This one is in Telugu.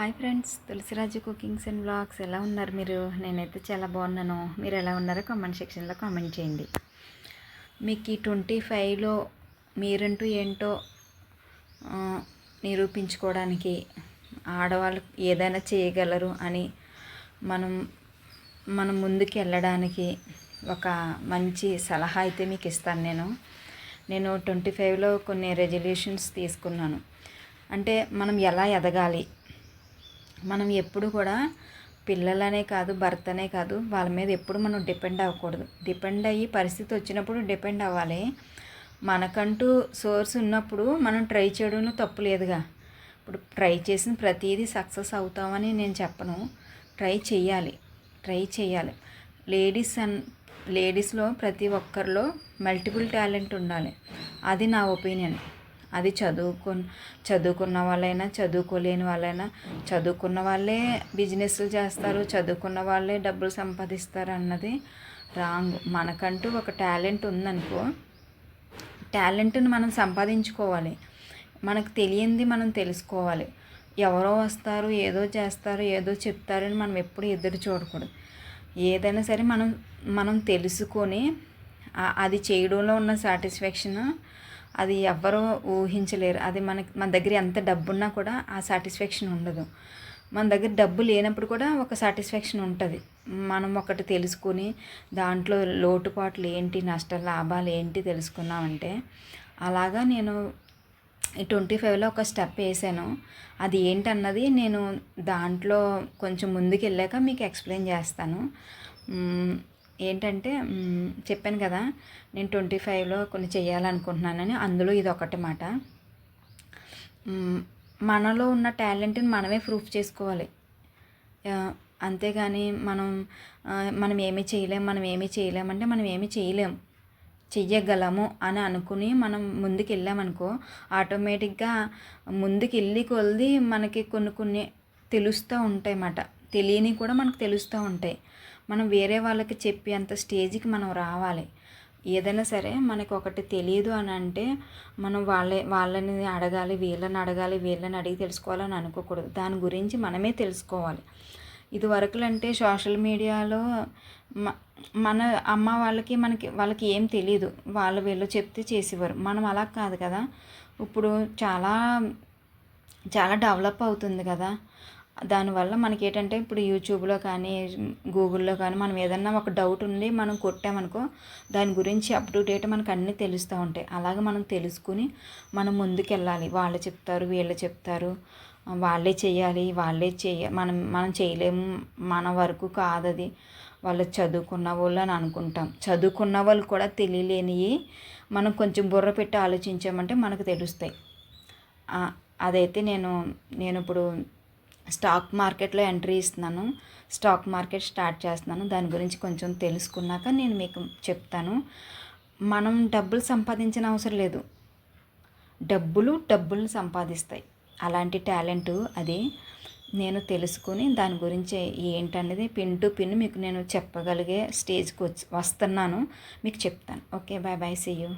Hi friends Tulasiraju cookings and blogs ఎలా ఉన్నారు మీరు? నేనైతే చాలా బాగున్నాను. మీరు ఎలా ఉన్నారో కామెంట్ సెక్షన్లో కామెంట్ చేయండి. మీకు ఈ ట్వంటీ ఫైవ్లో మీరంటూ ఏంటో నిరూపించుకోవడానికి ఆడవాళ్ళు ఏదైనా చేయగలరు అని మనం మనం ముందుకు వెళ్ళడానికి ఒక మంచి సలహా అయితే మీకు ఇస్తాను నేను. నేను ట్వంటీ ఫైవ్లో కొన్ని రెజల్యూషన్స్ తీసుకున్నాను. అంటే మనం ఎలా ఎదగాలి? మనం ఎప్పుడు కూడా పిల్లలనే కాదు భర్తనే కాదు వాళ్ళ మీద ఎప్పుడు మనం డిపెండ్ అవ్వకూడదు. డిపెండ్ అయ్యి పరిస్థితి వచ్చినప్పుడు డిపెండ్ అవ్వాలి. మనకంటూ సోర్స్ ఉన్నప్పుడు మనం ట్రై చేయడం తప్పు లేదుగా. ఇప్పుడు ట్రై చేసిన ప్రతిదీ సక్సెస్ అవుతామని నేను చెప్పను. ట్రై చేయాలి. ట్రై చేయాలి. లేడీస్ అన్ లేడీస్లో ప్రతి ఒక్కరిలో మల్టిపుల్ టాలెంట్ ఉండాలి. అది నా ఒపీనియన్ అది చదువుకు చదువుకున్న వాళ్ళైనా చదువుకోలేని వాళ్ళైనా చదువుకున్న వాళ్ళే బిజినెస్లు చేస్తారు చదువుకున్న వాళ్ళే డబ్బులు సంపాదిస్తారు అన్నది రాంగ్. మనకంటూ ఒక టాలెంట్ ఉందనుకో టాలెంట్ని మనం సంపాదించుకోవాలి. మనకు తెలియంది మనం తెలుసుకోవాలి. ఎవరో వస్తారు ఏదో చేస్తారు ఏదో చెప్తారని మనం ఎప్పుడు ఎదురు చూడకూడదు. ఏదైనా సరే మనం మనం తెలుసుకొని అది చేయడంలో ఉన్న సాటిస్ఫాక్షన్ అది ఎవ్వరూ ఊహించలేరు. అది మనకి మన దగ్గర ఎంత డబ్బు ఉన్నా కూడా ఆ సాటిస్ఫాక్షన్ ఉండదు. మన దగ్గర డబ్బు లేనప్పుడు కూడా ఒక సాటిస్ఫాక్షన్ ఉంటుంది. మనం ఒకటి తెలుసుకుని దాంట్లో లోటుపాట్లు ఏంటి నష్ట లాభాలు ఏంటి తెలుసుకున్నామంటే అలాగా నేను ఈ ట్వంటీ ఫైవ్లో ఒక స్టెప్ వేసాను. అది ఏంటన్నది నేను దాంట్లో కొంచెం ముందుకు వెళ్ళాక మీకు ఎక్స్ప్లెయిన్ చేస్తాను. ఏంటంటే చెప్పాను కదా నేను ట్వంటీ ఫైవ్లో కొన్ని చేయాలనుకుంటున్నానని అందులో ఇది ఒకటి మాట మనలో ఉన్న టాలెంట్ని మనమే ప్రూఫ్ చేసుకోవాలి. అంతేగాని మనం మనం ఏమీ చేయలేం మనం ఏమీ చేయలేమంటే మనం ఏమీ చేయలేం చెయ్యగలము అని అనుకుని మనం ముందుకు వెళ్ళామనుకో ఆటోమేటిక్గా ముందుకు వెళ్ళి కొలిది మనకి కొన్ని కొన్ని తెలుస్తూ ఉంటాయి అన్నమాట తెలియని కూడా మనకు తెలుస్తూ ఉంటాయి. మనం వేరే వాళ్ళకి చెప్పి అంత స్టేజ్కి మనం రావాలి. ఏదైనా సరే మనకు ఒకటి తెలియదు అని అంటే మనం వాళ్ళే వాళ్ళని అడగాలి వీళ్ళని అడగాలి వీళ్ళని అడిగి తెలుసుకోవాలని అనుకోకూడదు. దాని గురించి మనమే తెలుసుకోవాలి. ఇదివరకులంటే సోషల్ మీడియాలో మ- మన అమ్మ వాళ్ళకి మనకి వాళ్ళకి ఏం తెలియదు వాళ్ళు వీళ్ళు చెప్తే చేసేవారు. మనం అలా కాదు కదా. ఇప్పుడు చాలా చాలా డెవలప్ అవుతుంది కదా. దానివల్ల మనకి ఏంటంటే ఇప్పుడు యూట్యూబ్లో కానీ గూగుల్లో కానీ మనం ఏదన్నా ఒక డౌట్ ఉంది మనం కొట్టామనుకో దాని గురించి అప్ టు డేట్ మనకు అన్నీ తెలుస్తూ ఉంటాయి. అలాగే మనం తెలుసుకుని మనం ముందుకెళ్ళాలి. వాళ్ళు చెప్తారు వీళ్ళు చెప్తారు. వాళ్ళే చేయాలి వాళ్ళే చేయ మనం మనం చేయలేము మన వరకు కాదది. వాళ్ళు చదువుకున్న వాళ్ళు అని అనుకుంటాం. చదువుకున్న వాళ్ళు కూడా తెలియలేనివి మనం కొంచెం బుర్ర పెట్టి ఆలోచించామంటే మనకు తెలుస్తాయి. అదైతే నేను నేను ఇప్పుడు స్టాక్ మార్కెట్లో ఎంట్రీ ఇస్తున్నాను. స్టాక్ మార్కెట్ స్టార్ట్ చేస్తున్నాను. దాని గురించి కొంచెం తెలుసుకున్నాక నేను మీకు చెప్తాను. మనం డబ్బులు సంపాదించిన అవసరం లేదు. డబ్బులు డబ్బులు సంపాదిస్తాయి. అలాంటి టాలెంట్ అది. నేను తెలుసుకుని దాని గురించి ఏంటనేది పిన్ టు పిన్ మీకు నేను చెప్పగలిగే స్టేజ్కి వచ్చి వస్తున్నాను. మీకు చెప్తాను. Okay bye bye see you.